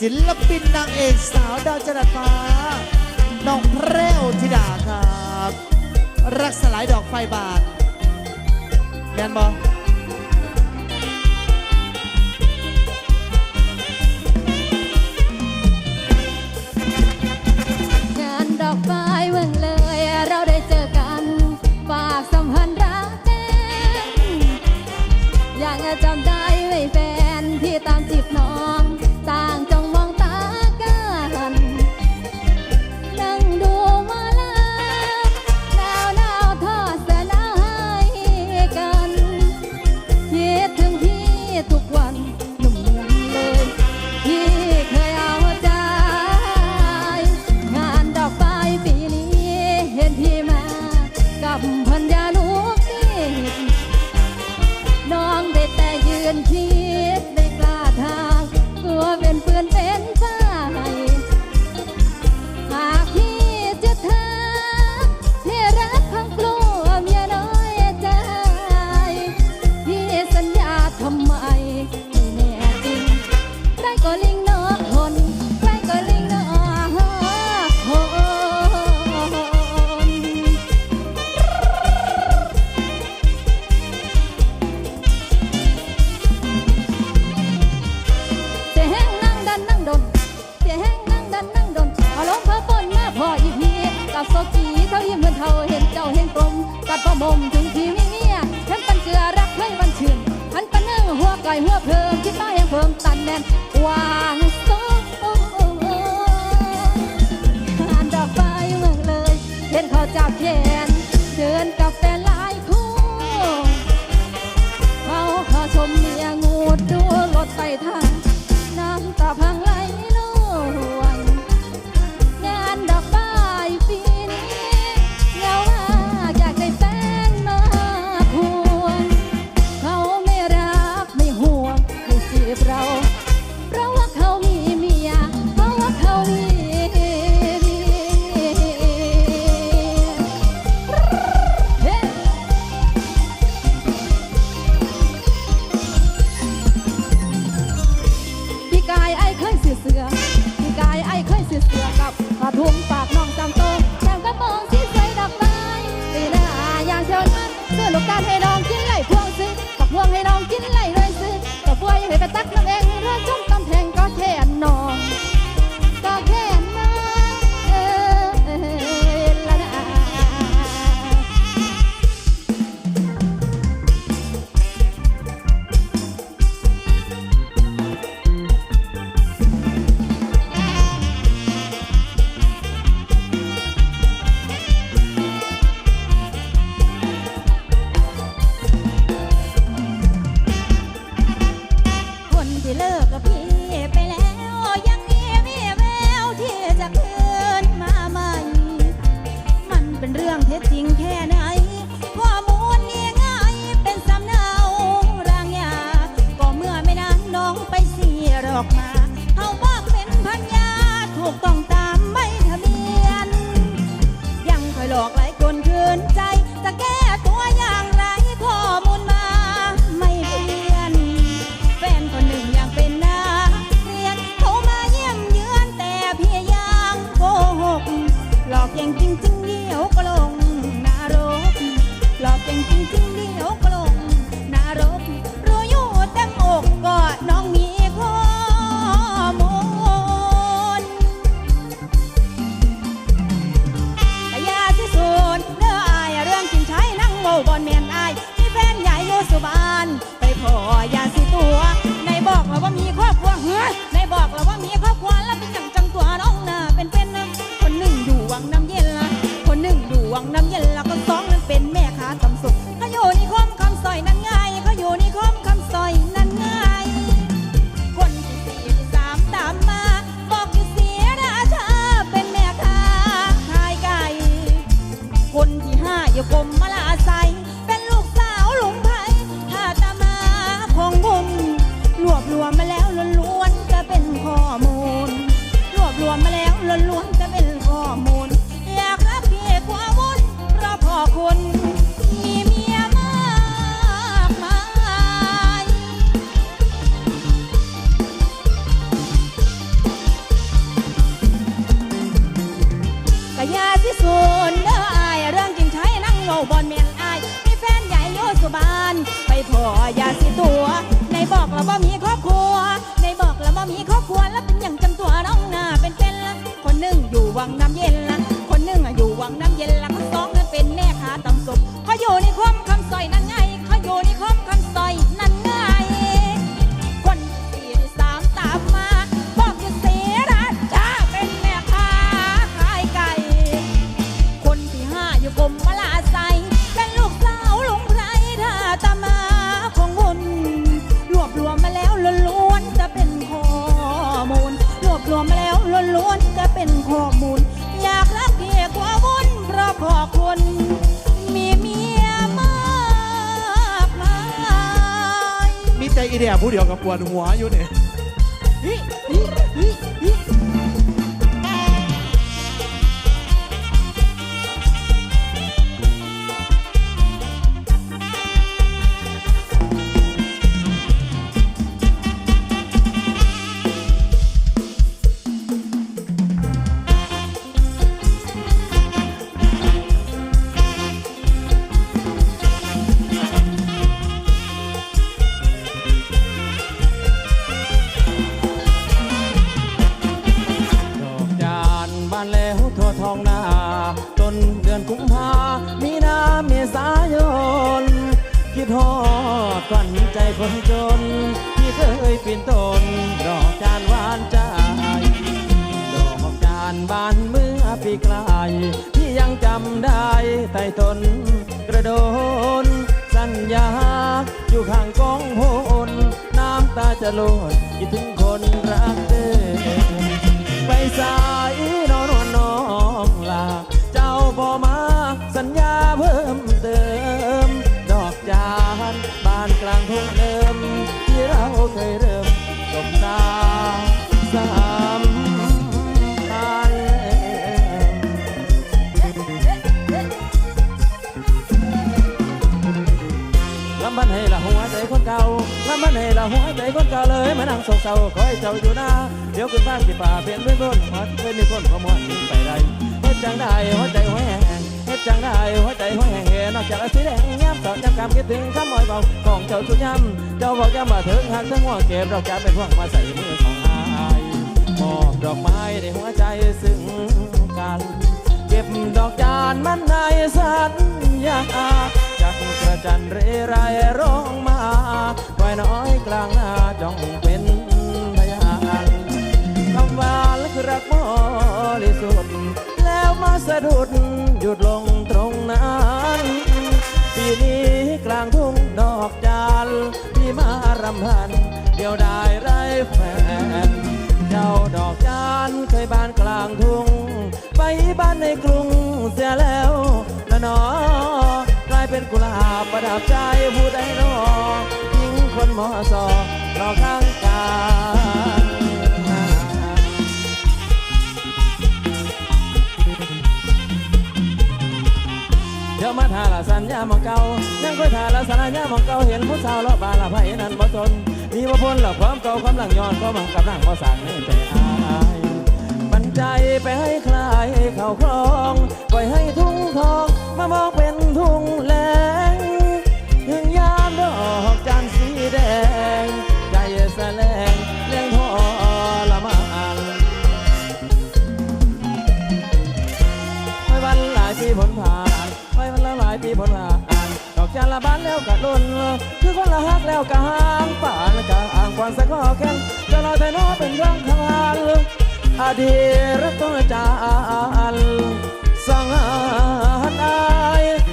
ศิลปินนางเอกสาวดาวจรัสฟ้า น้องเพรวธิดาครับ รักสลายดอกไฟบาทแมนบอ บ่มจึงที่มีเมียทั้งปันเกลือรักให้วันชื่นพันปันนึ่งหัวก่อยหัวเพิ่มคิดมาแห่งเพิ่มตันแน่นวาง ให้ไปตักน้ำเองเรื่องจมต นคืนใจ จะแก้ตัวอย่างไรข้อมูลมาไม่เปลี่ยน แฟนคนหนึ่งอยากเป็นนากเรียนเขามาเยี่ยมเยือนแต่เพียยางโกหก หลอกอย่างจริงจริงเดียวก็ลงนรก หลอกอย่างจริงจริงเดียว Québécois. อย่าสิตัวในบอกเราว่า เดียผู้เดียวกับปวดหัวอยู่เนี่ย ดฝันใจคนจน ที่เคยปีนต้นดอกจานหวานใจดอกจานบานเมื่อปีกลายที่ยังจำได้ใต้ต้นกระโดน สัญญา อยู่ข้างกองโพนน้ำตาจะหล่นคิดถึงคนรักเดิมไปสายนอนวนน้องลาเจ้าบอมา ที่เราเคยเริ่มสบตาสามพันลำบันให้ละหัวใจคนเก่าลำบันให้ละหัวใจคนเก่าเลยมานั่งโศกเศร้าคอยเจ้าอยู่หน้าเดี๋ยวขึ้นบ้านที่ป่าเปลี่ยนเป็นบนหัดเป็นมีคนขโมยหนีไปได้เฮ็ดจังได้หัวใจหัวแห้งเฮ็ดจังได้หัวใจหัวแห้งเห็ นอกจากสีแดงย้ำสอนย้ำคำคิดถึงคำมอยเบาของเจ้าชุดย้ำเจ้าบอกย้ำมาถึงหักทั้งหัวเก็บดอกจานเป็นพวงมาใส่มือของอายมอบดอกไม้ในหัวใจซึ่งกัน เก็บดอกจานมันในสัญญาจากกระจันเรไรร้องมาไว้น้อยกลางนาจ้องเป็นพยานคำว่าและคือรักบริสุทธิ์แล้วมาสะดุดหยุดลง นี้กลางทุ่งดอกจานที่มารำพัน เดียวได้ไรแฟน เจ้าดอกจานเคยบานกลางทุ่ง ไปบ้านในกรุงเสียแล้วนะหนอกลายเป็นกุหลาบประดับใจผู้ใดนอทิ้งคนหมอสอรอข้าง ละสัญญามองเก่ายังค่อยทาละสัญญามองเก่าเห็นผู้สาวเลาะบานละไผ่นั้นบ่สนมีบ่พ้นละความเก่าความหลังย้อนก็มังกับนั่งบ่สั่งให้ใจอายปันใจไปให้คลายเข้าคลองปล่อยให้ทุ่งทองมามองเป็นทุ่งแลงถึงยามดอกจันทร์สีแดง ใจแสลงเลี้ยงทอละมานไม่วันหลายปีผลผ่านายปีผลลาดอกจันละบานแล้วกะล้นคือคนละฮักแล้วกะหางป่านกะอ่างควันใส่ข้อแข้งจะลอยแต่นอเป็นเรื่องทาานอดีตรักต้องจานสังหารอ